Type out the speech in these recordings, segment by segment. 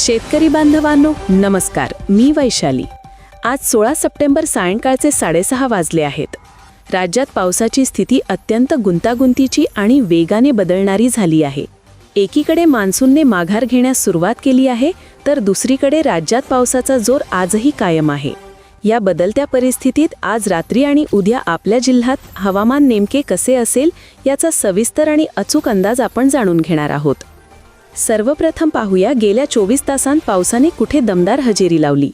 शेतकरी बांधवांनो नमस्कार. मी वैशाली. आज सोळा सप्टेंबर सायंकाळचे साडेसहा वाजले आहेत. राज्यात पावसाची स्थिती अत्यंत गुंतागुंतीची आणि वेगाने बदलणारी झाली आहे. एकीकडे मान्सूनने माघार घेण्यास सुरुवात केली आहे तर दुसरीकडे राज्यात पावसाचा जोर आजही कायम आहे. या बदलत्या परिस्थितीत आज रात्री आणि उद्या आपल्या जिल्ह्यात हवामान नेमके कसे असेल याचा सविस्तर आणि अचूक अंदाज आपण जाणून घेणार आहोत. सर्वप्रथम पाहूया गेल्या चोवीस तासांत पावसाने कुठे दमदार हजेरी लावली.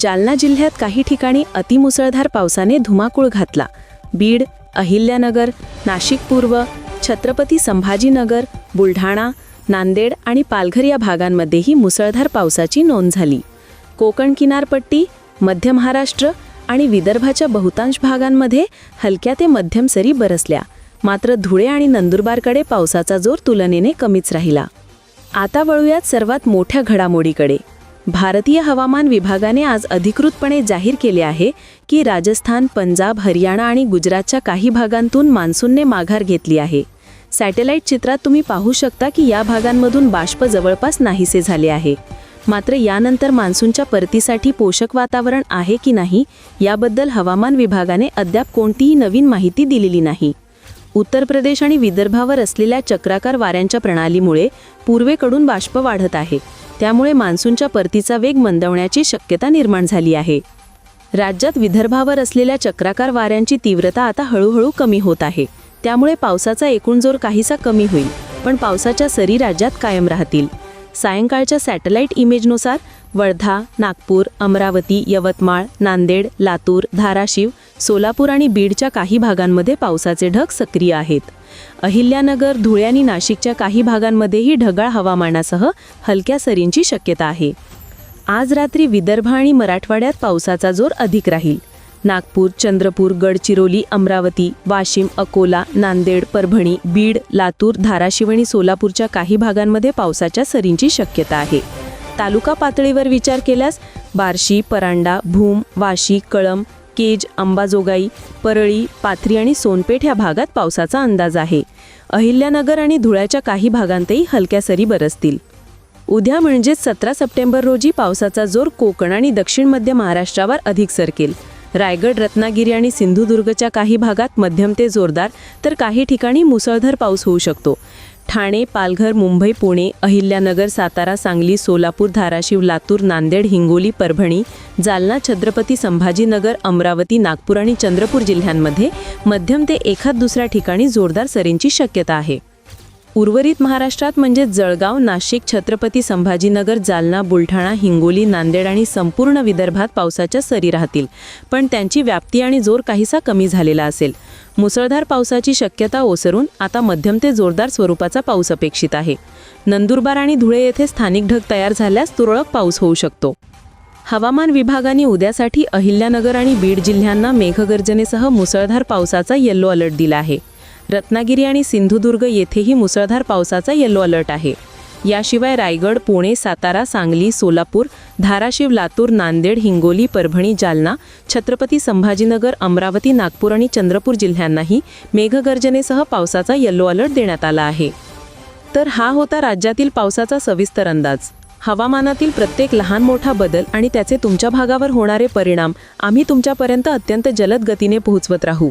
जालना जिल्ह्यात काही ठिकाणी अतिमुसळधार पावसाने धुमाकूळ घातला. बीड अहिल्यानगर नाशिक पूर्व छत्रपती संभाजीनगर बुलढाणा नांदेड आणि पालघर या भागांमध्येही मुसळधार पावसाची नोंद झाली. कोकण किनारपट्टी मध्य महाराष्ट्र आणि विदर्भाच्या बहुतांश भागांमध्ये हलक्या ते मध्यम सरी बरसल्या. मात्र धुळे आणि नंदुरबारकडे पावसाचा जोर तुलनेने कमीच राहिला. आता वळूयात सर्वात मोठ्या घडामोडीकडे. भारतीय हवामान विभागाने आज अधिकृतपणे जाहीर केले आहे की राजस्थान पंजाब हरियाणा आणि गुजरातच्या काही भागांतून मान्सूनने माघार घेतली आहे. सॅटेलाईट चित्रात तुम्ही पाहू शकता की या भागांमधून बाष्प जवळपास नाहीसे झाले आहे. मात्र यानंतर मान्सूनच्या परतीसाठी पोषक वातावरण आहे की नाही याबद्दल हवामान विभागाने अद्याप कोणतीही नवीन माहिती दिलेली नाही. उत्तर प्रदेश आणि विदर्भावर असलेल्या चक्राकार वाऱ्यांच्या प्रणालीमुळे पूर्वेकडून बाष्प वाढत आहे. त्यामुळे मान्सूनच्या परतीचा वेग मंदवण्याची शक्यता निर्माण झाली आहे. राज्यात विदर्भावर असलेल्या चक्राकार वाऱ्यांची तीव्रता आता हळूहळू कमी होत आहे. त्यामुळे पावसाचा एकूण जोर काहीसा कमी होईल पण पावसाच्या सरी राज्यात कायम राहतील. सायंकाळच्या सॅटेलाईट इमेजनुसार वर्धा नागपूर अमरावती यवतमाळ नांदेड लातूर धाराशिव सोलापूर आणि बीडच्या काही भागांमध्ये पावसाचे ढग सक्रिय आहेत. अहिल्यानगर धुळे आणि नाशिकच्या काही भागांमध्येही ढगाळ हवामानासह हलक्या सरींची शक्यता आहे. आज रात्री विदर्भ आणि मराठवाड्यात पावसाचा जोर अधिक राहील. नागपूर चंद्रपूर गडचिरोली अमरावती वाशिम अकोला नांदेड परभणी बीड लातूर धाराशिव आणि सोलापूरच्या काही भागांमध्ये पावसाच्या सरींची शक्यता आहे. तालुका पातळीवर विचार केल्यास बार्शी परांडा भूम वाशी कळम केज अंबाजोगाई परळी पाथरी आणि सोनपेठ या भागात पावसाचा अंदाज आहे. अहिल्यानगर आणि धुळ्याच्या काही भागांतही हलक्या सरी बरसतील. उद्या म्हणजेच सतरा सप्टेंबर रोजी पावसाचा जोर कोकण आणि दक्षिण मध्य महाराष्ट्रावर अधिक सरकेल. रायगड रत्नागिरी आणि सिंधुदुर्गच्या काही भागात मध्यम ते जोरदार तर काही ठिकाणी मुसळधार पाऊस होऊ शकतो. ठाणे पालघर मुंबई पुणे अहिल्यानगर सातारा सांगली सोलापूर धाराशिव लातूर नांदेड हिंगोली परभणी जालना छत्रपती संभाजीनगर अमरावती नागपूर आणि चंद्रपूर जिल्ह्यांमध्ये मध्यम ते एखाद दुसऱ्या ठिकाणी जोरदार सरींची शक्यता आहे. उर्वरित महाराष्ट्रात म्हणजे जळगाव नाशिक छत्रपती संभाजीनगर जालना बुलढाणा हिंगोली नांदेड आणि संपूर्ण विदर्भात पावसाच्या सरी राहतील. पण त्यांची व्याप्ती आणि जोर काहीसा कमी झालेला असेल. मुसळधार पावसाची शक्यता ओसरून आता मध्यम ते जोरदार स्वरूपाचा पाऊस अपेक्षित आहे. नंदुरबार आणि धुळे येथे स्थानिक ढग तयार झाल्यास तुरळक पाऊस होऊ शकतो. हवामान विभागाने उद्यासाठी अहिल्यानगर आणि बीड जिल्ह्यांना मेघगर्जनेसह मुसळधार पावसाचा येल्लो अलर्ट दिला आहे. रत्नागिरी आणि सिंधुदुर्ग येथेही मुसळधार पावसाचा येल्लो अलर्ट आहे. याशिवाय रायगड पुणे सातारा सांगली सोलापूर धाराशिव लातूर नांदेड हिंगोली परभणी जालना छत्रपती संभाजीनगर अमरावती नागपूर आणि चंद्रपूर जिल्ह्यांनाही मेघगर्जनेसह पावसाचा येल्लो अलर्ट देण्यात आला आहे. तर हा होता राज्यातील पावसाचा सविस्तर अंदाज. हवामानातील प्रत्येक लहान मोठा बदल आणि त्याचे तुमच्या भागावर होणारे परिणाम आम्ही तुमच्यापर्यंत अत्यंत जलद गतीने पोहोचवत राहू.